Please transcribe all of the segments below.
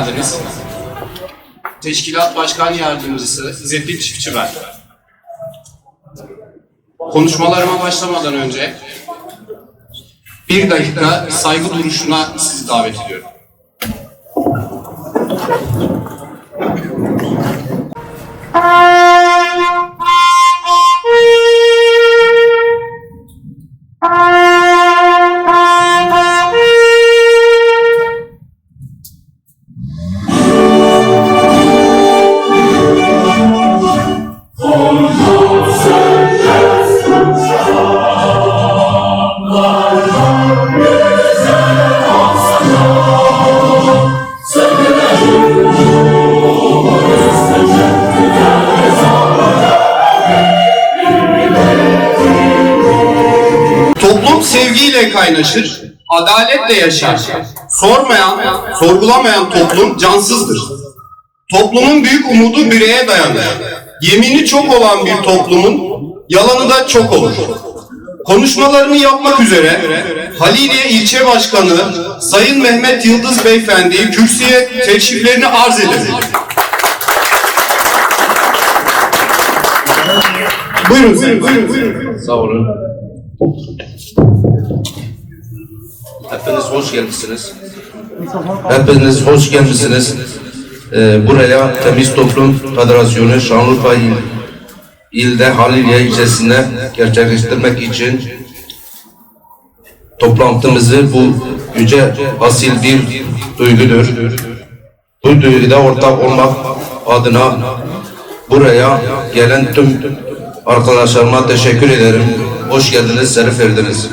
geldiniz. Teşkilat Başkan Yardımcısı Zepil Çiftçi ben. Konuşmalarıma başlamadan önce bir dakika saygı duruşuna sizi davet ediyorum. Toplum kaynaşır, adaletle yaşar. Sormayan, sorgulamayan toplum cansızdır. Toplumun büyük umudu bireye dayanır. Yemini çok olan bir toplumun yalanı da çok olur. Konuşmalarını yapmak üzere Haliliye İlçe Başkanı Sayın Mehmet Yıldız Beyefendi'yi kürsüye teşriflerini arz ederim. Buyurun, buyurun, buyurun, buyurun. Sağ olun. Hepiniz hoş gelmişsiniz. Hepiniz hoş gelmişsiniz. Ee, buraya Temiz Toplum Federasyonu Şanlıurfa İl, ilde Haliliye ilçesinde gerçekleştirmek için toplantımızı bu yüce asil bir duygudur. Bu duyguda ortak olmak adına buraya gelen tüm arkadaşlarıma teşekkür ederim. Hoş geldiniz, şeref verdiniz.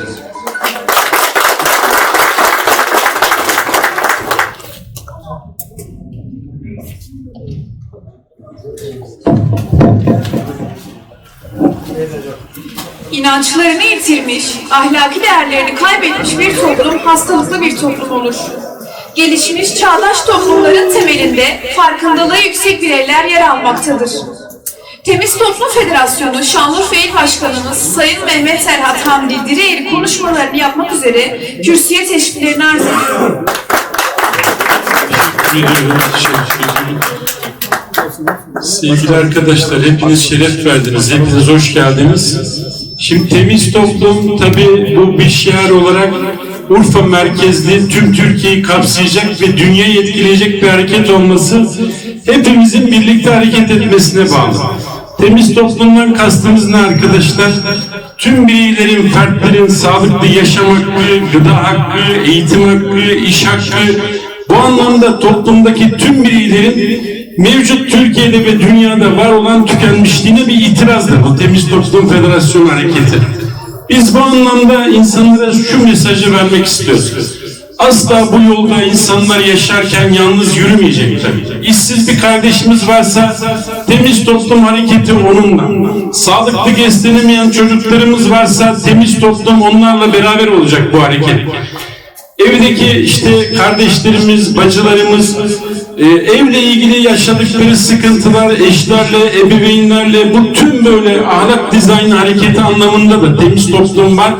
İnançlarını yitirmiş, ahlaki değerlerini kaybetmiş bir toplum hastalıklı bir toplum olur. Gelişmiş çağdaş toplumların temelinde farkındalığı yüksek bireyler yer almaktadır. Temiz Toplum Federasyonu Şanlıurfa İl Başkanımız Sayın Mehmet Serhat Hamdi Direğir konuşmalarını yapmak üzere kürsüye teşriflerini arz ediyorum. Sevgili arkadaşlar, hepiniz şeref verdiniz, hepiniz hoş geldiniz. Şimdi temiz toplum tabii bu bir şiar olarak Urfa merkezli tüm Türkiye'yi kapsayacak ve dünyayı etkileyecek bir hareket olması hepimizin birlikte hareket etmesine bağlı. Temiz toplumdan kastımız ne arkadaşlar? Tüm bireylerin, fertlerin sağlıklı yaşam hakkı, gıda hakkı, eğitim hakkı, iş hakkı, bu anlamda toplumdaki tüm bireylerin mevcut Türkiye'de ve dünyada var olan tükenmişliğine bir itirazdır bu Temiz Toplum Federasyonu hareketi. Biz bu anlamda insanlara şu mesajı vermek istiyoruz. Asla bu yolda insanlar yaşarken yalnız yürümeyecek tabii. İşsiz bir kardeşimiz varsa temiz toplum hareketi onunla. Sağlıklı beslenemeyen çocuklarımız varsa temiz toplum onlarla beraber olacak bu hareket. Evdeki işte kardeşlerimiz, bacılarımız, e, evle ilgili yaşadıkları sıkıntılar, eşlerle, ebeveynlerle, bu tüm böyle ahlak dizayn hareketi anlamında da temiz toplum var.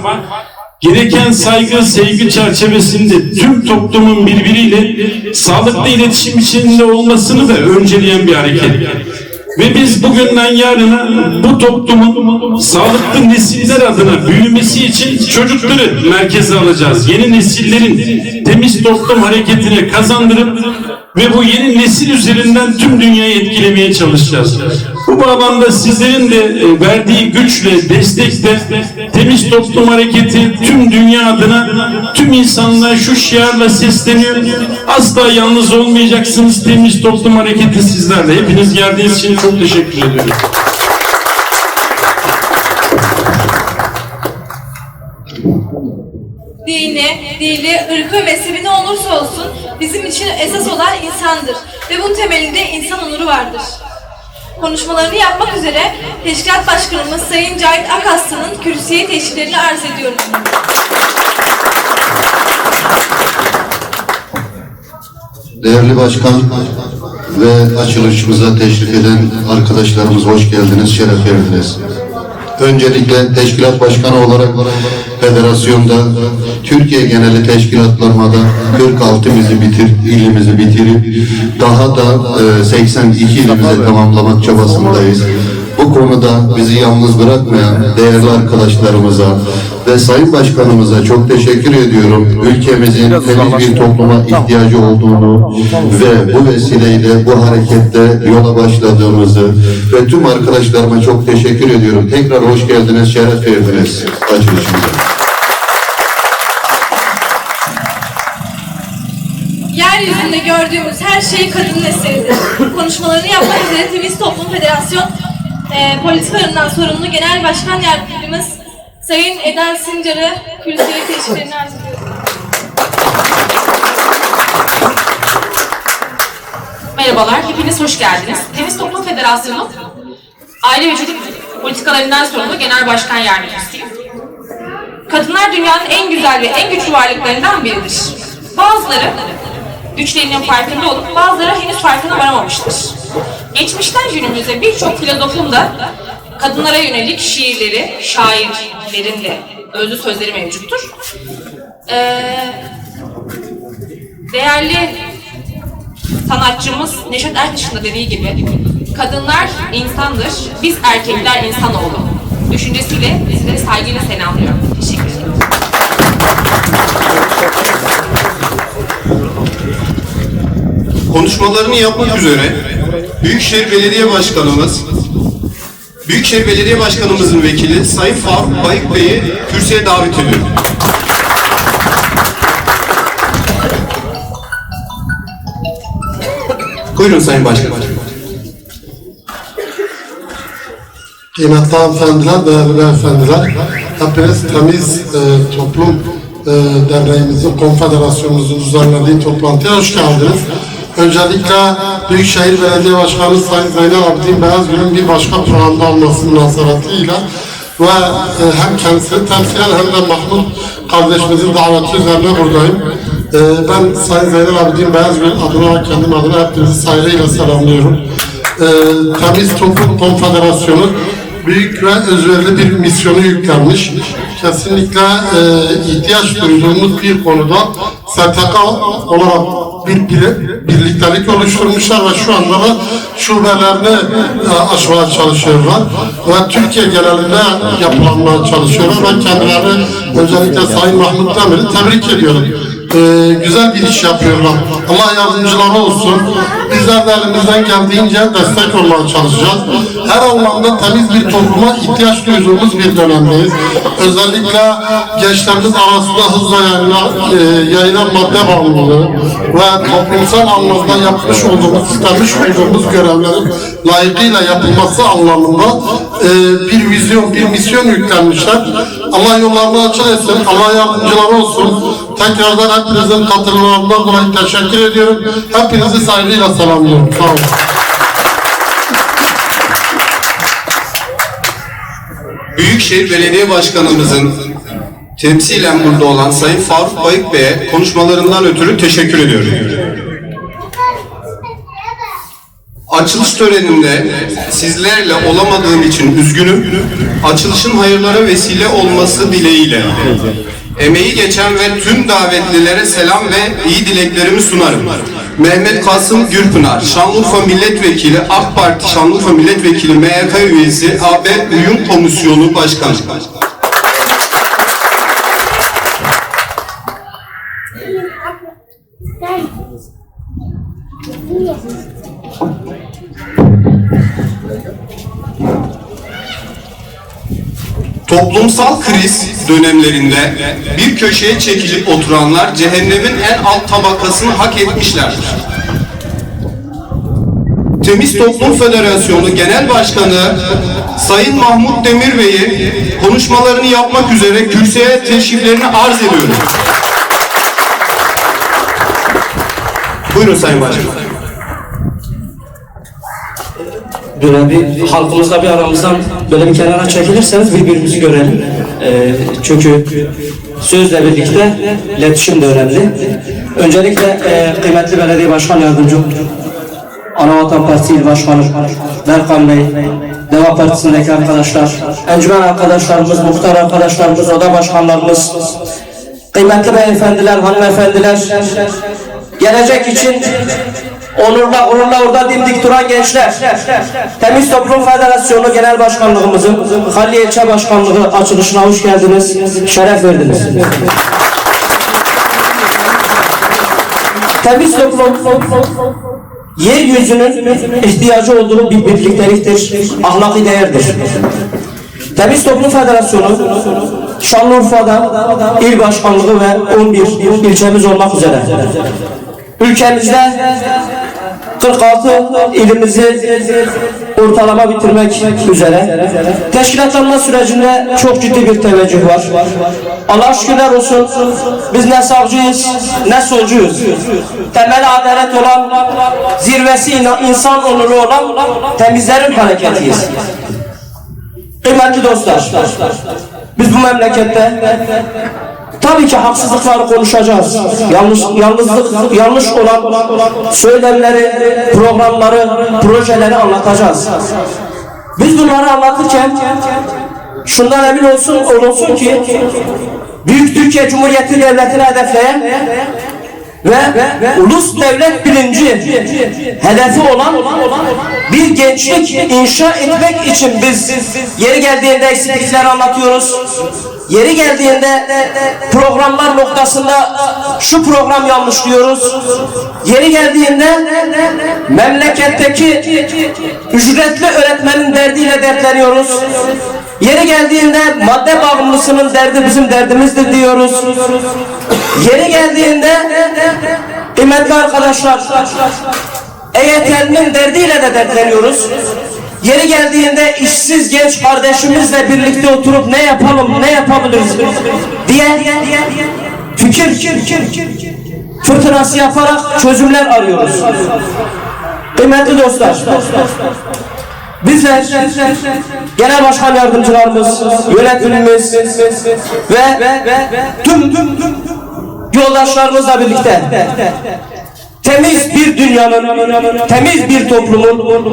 Gereken saygı, sevgi çerçevesinde tüm toplumun birbiriyle sağlıklı iletişim içinde olmasını da önceleyen bir hareket. Ve biz bugünden yarına bu toplumun sağlıklı nesiller adına büyümesi için çocukları merkeze alacağız. Yeni nesillerin temiz toplum hareketine kazandırıp ve bu yeni nesil üzerinden tüm dünyayı etkilemeye çalışacağız. Bu bağlamda sizlerin de e, verdiği güçle, destekle temiz toplum hareketi tüm dünya adına tüm insanlığa şu şiarla sesleniyor. Asla yalnız olmayacaksınız. Temiz toplum hareketi sizlerle. Hepiniz geldiğiniz için çok teşekkür ediyorum. dini, dili, ırkı ve ne olursa olsun bizim için esas olan insandır ve bunun temelinde insan onuru vardır. Konuşmalarını yapmak üzere Teşkilat Başkanımız Sayın Cahit Akaslı'nın kürsüye teşriflerini arz ediyorum. Değerli başkan ve açılışımıza teşrif eden arkadaşlarımız hoş geldiniz, şeref verdiniz. öncelikle teşkilat başkanı olarak federasyonda Türkiye geneli teşkilatlarmada 46'mızı bitir, ilimizi bitirip daha da e, 82 ilimize tamamlamak çabasındayız. Bu konuda bizi yalnız bırakmayan değerli arkadaşlarımıza ve Sayın Başkanımıza çok teşekkür ediyorum. Ülkemizin temiz bir topluma ihtiyacı olduğunu ve bu vesileyle bu harekette yola başladığımızı ve tüm arkadaşlarıma çok teşekkür ediyorum. Tekrar hoş geldiniz, şeref verdiniz açılışımıza. Yeryüzünde gördüğümüz her şey kadının eseridir. Konuşmalarını yapmak üzere Temiz Toplum Federasyon e, politikalarından sorumlu Genel Başkan Yardımcımız Sayın Eda Sincar'ı kürsüye teşviklerini arz ediyorum. Merhabalar, hepiniz hoş geldiniz. Temiz Toplum Federasyonu Aile ve Çocuk Politikalarından sorumlu Genel Başkan Yardımcısıyım. Kadınlar dünyanın en güzel ve en güçlü varlıklarından biridir. Bazıları güçlerinin farkında olup bazıları henüz farkına varamamıştır. Geçmişten günümüze birçok filozofun da kadınlara yönelik şiirleri, şairlerin de özlü sözleri mevcuttur. Ee, değerli sanatçımız Neşet Ertaş'ın da dediği gibi kadınlar insandır, biz erkekler insanoğlu. Düşüncesiyle sizleri saygıyla selamlıyorum. Teşekkür ederim. Konuşmalarını yapmak üzere Büyükşehir Belediye Başkanımız Büyükşehir Belediye Başkanımızın vekili Sayın Faruk Bayık Bey'i kürsüye davet ediyorum. Buyurun Sayın Başkan. Kıymetli hanımefendiler, değerli beyefendiler, hepiniz temiz e, toplum e, derneğimizin, konfederasyonumuzun düzenlediği toplantıya hoş geldiniz. Öncelikle Büyükşehir Belediye Başkanı Sayın Zeynel Abidin Beyazgül'ün bir başka programda olması münasebetiyle ve e, hem kendisini temsilen hem de Mahmut kardeşimizin daveti üzerine buradayım. E, ben Sayın Zeynel Abidin Beyazgül adına ve kendim adına hepinizi saygıyla selamlıyorum. E, Temiz Toplum Konfederasyonu büyük ve özverili bir misyonu yüklenmiş. Kesinlikle e, ihtiyaç duyduğumuz bir konuda STK olarak bir, bir birliktelik oluşturmuşlar ve şu anda da şubelerini e, açmaya çalışıyorlar. Ve Türkiye genelinde yapılanmaya çalışıyorlar. Ben kendilerini özellikle Sayın Mahmut Demir'i tebrik ediyorum. E, güzel bir iş yapıyorlar. Allah yardımcıları olsun. Bizler de elimizden geldiğince destek olmaya çalışacağız. Her anlamda temiz bir topluma ihtiyaç duyduğumuz bir dönemdeyiz. Özellikle gençlerimiz arasında hızla yayılan, e, yayılan madde bağımlılığı ve toplumsal anlamda yapmış olduğumuz, istemiş olduğumuz görevlerin layıkıyla yapılması anlamında e, bir vizyon, bir misyon yüklenmişler. Allah yollarını açık etsin, Allah yardımcıları olsun. Tekrardan hepinizin katılımlarından dolayı teşekkür ediyorum. Hepinizi saygıyla selamlıyorum. Sağ olun. Büyükşehir Belediye Başkanımızın temsilen burada olan Sayın Faruk Bayık Bey'e konuşmalarından ötürü teşekkür ediyorum. Açılış töreninde sizlerle olamadığım için üzgünüm. Açılışın hayırlara vesile olması dileğiyle. Emeği geçen ve tüm davetlilere selam ve iyi dileklerimi sunarım. Mehmet Kasım Gürpınar, Şanlıurfa Milletvekili, AK Parti Şanlıurfa Milletvekili MYK üyesi, AB Uyum Komisyonu Başkanı. Toplumsal kriz dönemlerinde bir köşeye çekilip oturanlar cehennemin en alt tabakasını hak etmişlerdir. Temiz Toplum Federasyonu Genel Başkanı Sayın Mahmut Demir Bey'i konuşmalarını yapmak üzere kürsüye teşriflerini arz ediyorum. Buyurun Sayın Başkan. Böyle bir halkımızla bir aramızdan böyle bir kenara çekilirseniz birbirimizi görelim. Ee, çünkü sözle birlikte iletişim de önemli. Öncelikle e, kıymetli belediye başkan yardımcım Anavatan Partisi İl Başkanı Berkan Bey, Deva Partisi'ndeki arkadaşlar, encümen arkadaşlarımız, muhtar arkadaşlarımız, oda başkanlarımız, kıymetli beyefendiler, hanımefendiler, gelecek için onurla gururla orada dimdik duran gençler, Temiz Toplum Federasyonu Genel Başkanlığımızın Halil İlçe Başkanlığı açılışına hoş geldiniz, şeref verdiniz. Temiz toplum yeryüzünün ihtiyacı olduğu bir birlikteliktir, ahlaki değerdir. Temiz Toplum Federasyonu Şanlıurfa'da il başkanlığı ve 11 ilçemiz olmak üzere ülkemizde 46 ilimizi ortalama bitirmek üzere teşkilatlanma sürecinde çok ciddi bir teveccüh var. Allah şükürler olsun biz ne sağcıyız ne solcuyuz. Temel adalet olan zirvesi insan onuru olan temizlerin hareketiyiz. Kıymetli dostlar, biz bu memlekette tabii ki haksızlıkları konuşacağız. Yanlış, yalnızlık, yanlış olan söylemleri, programları, projeleri anlatacağız. Biz bunları anlatırken şundan emin olsun, olsun ki Büyük Türkiye Cumhuriyeti Devleti'ni hedefleyen ve ulus devlet bilinci hedefi olan bir gençlik inşa etmek için biz yeri geldiğinde eksiklikleri anlatıyoruz. Yeri geldiğinde programlar noktasında şu program yanlış diyoruz. Yeri geldiğinde memleketteki ücretli öğretmenin derdiyle dertleniyoruz. Yeri geldiğinde madde bağımlısının derdi bizim derdimizdir diyoruz. Yeri geldiğinde kıymetli arkadaşlar EYT'nin derdiyle de dertleniyoruz. Yeri geldiğinde işsiz genç kardeşimizle birlikte oturup ne yapalım, ne yapabiliriz diye fikir fırtınası yaparak çözümler arıyoruz. Kıymetli dostlar, bizler genel başkan yardımcılarımız, yönetimimiz ve tüm yoldaşlarımızla birlikte temiz bir dünyanın, temiz bir toplumun,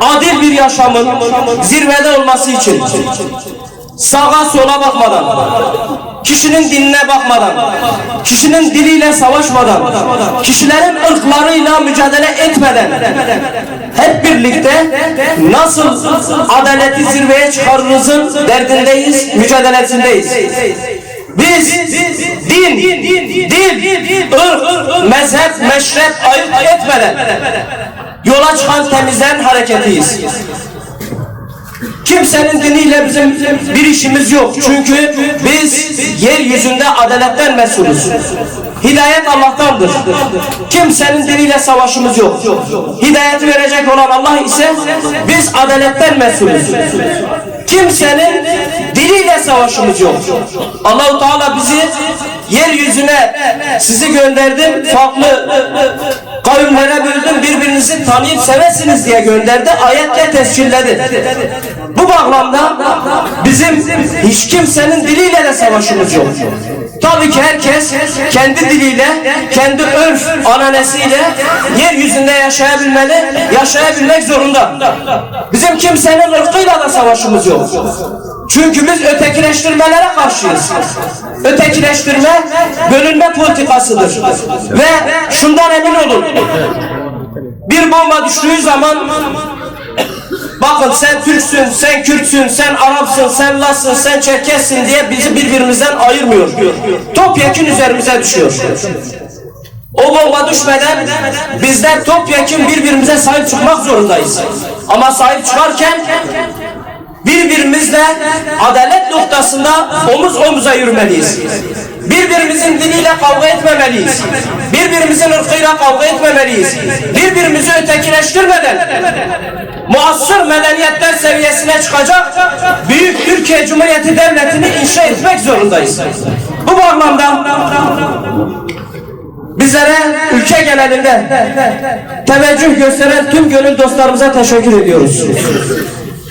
adil bir yaşamın zirvede olması için sağa sola bakmadan, kişinin dinine bakmadan, kişinin diliyle savaşmadan, kişilerin ırklarıyla mücadele etmeden hep birlikte nasıl adaleti zirveye çıkarırızın derdindeyiz, mücadelesindeyiz. Biz din, dil, ırk, mezhep, meşrep ayırt etmeden yola çıkan temizlen hareketiyiz. Kimsenin diniyle bizim bir işimiz yok. Çünkü biz yeryüzünde adaletten mesulüz. Hidayet Allah'tandır. Kimsenin diniyle savaşımız yok. Hidayeti verecek olan Allah ise biz adaletten mesulüz. Kimsenin diliyle savaşımız yok. Allahu Teala bizi yeryüzüne sizi gönderdim farklı kavimlere böldüm birbirinizi tanıyıp sevesiniz diye gönderdi ayetle tescilledi. Bu bağlamda bizim hiç kimsenin diliyle de savaşımız yok. Tabii ki herkes kendi diliyle, kendi örf ananesiyle yeryüzünde yaşayabilmeli, yaşayabilmek zorunda. Bizim kimsenin ırkıyla da savaşımız yok. Çünkü biz ötekileştirmelere karşıyız. Ötekileştirme bölünme politikasıdır. Ve şundan emin olun. Bir bomba düştüğü zaman Bakın sen Türksün, sen Kürtsün, sen Arapsın, sen Lassın, sen Çerkessin diye bizi birbirimizden ayırmıyor. Topyekun üzerimize düşüyor. O bomba düşmeden bizler topyekun birbirimize sahip çıkmak zorundayız. Ama sahip çıkarken birbirimizle adalet noktasında omuz omuza yürümeliyiz. Birbirimizin diliyle kavga etmemeliyiz. Birbirimizin ırkıyla kavga etmemeliyiz. Birbirimizi ötekileştirmeden muasır medeniyetler seviyesine çıkacak büyük Türkiye Cumhuriyeti Devleti'ni inşa etmek zorundayız. Bu bağlamda bizlere ülke genelinde teveccüh gösteren tüm gönül dostlarımıza teşekkür ediyoruz.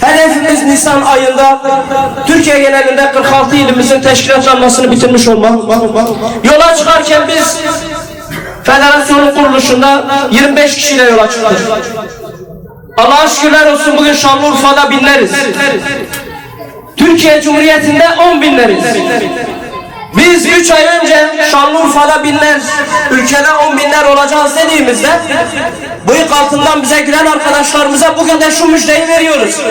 Hedefimiz Nisan ayında Türkiye genelinde 46 ilimizin teşkilatlanmasını bitirmiş olmak. Yola çıkarken biz federasyonun kuruluşunda 25 kişiyle yola çıktık. Allah'a şükürler olsun bugün Şanlıurfa'da binleriz. Türkiye Cumhuriyeti'nde on binleriz. Biz üç ay önce Şanlıurfa'da binler, ülkede on binler olacağız dediğimizde bıyık altından bize gülen arkadaşlarımıza bugün de şu müjdeyi veriyoruz.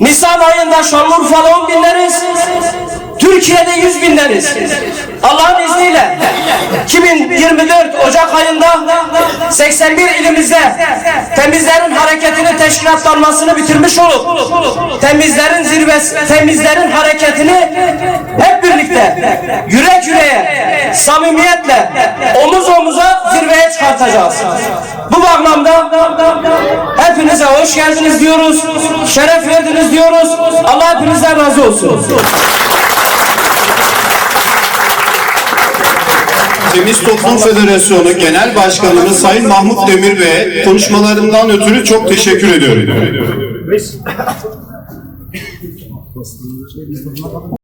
Nisan ayında Şanlıurfa'da on binleriz, Türkiye'de yüz binleriz. Allah'ın izniyle 2024 Ocak ayında 81 ilimizde temizlerin hareketini teşkilatlanmasını bitirmiş olup temizlerin zirvesi, temizlerin hareketini hep birlikte yürek yüreğe, samimiyetle omuz omuza zirveye çıkartacağız. Bu bağlamda hepinize hoş geldiniz diyoruz, şeref verdiniz diyoruz. Allah hepinizden razı olsun. Temiz Toplum Federasyonu Genel Başkanımız Sayın Mahmut Demir Bey'e konuşmalarından ötürü çok teşekkür ediyorum.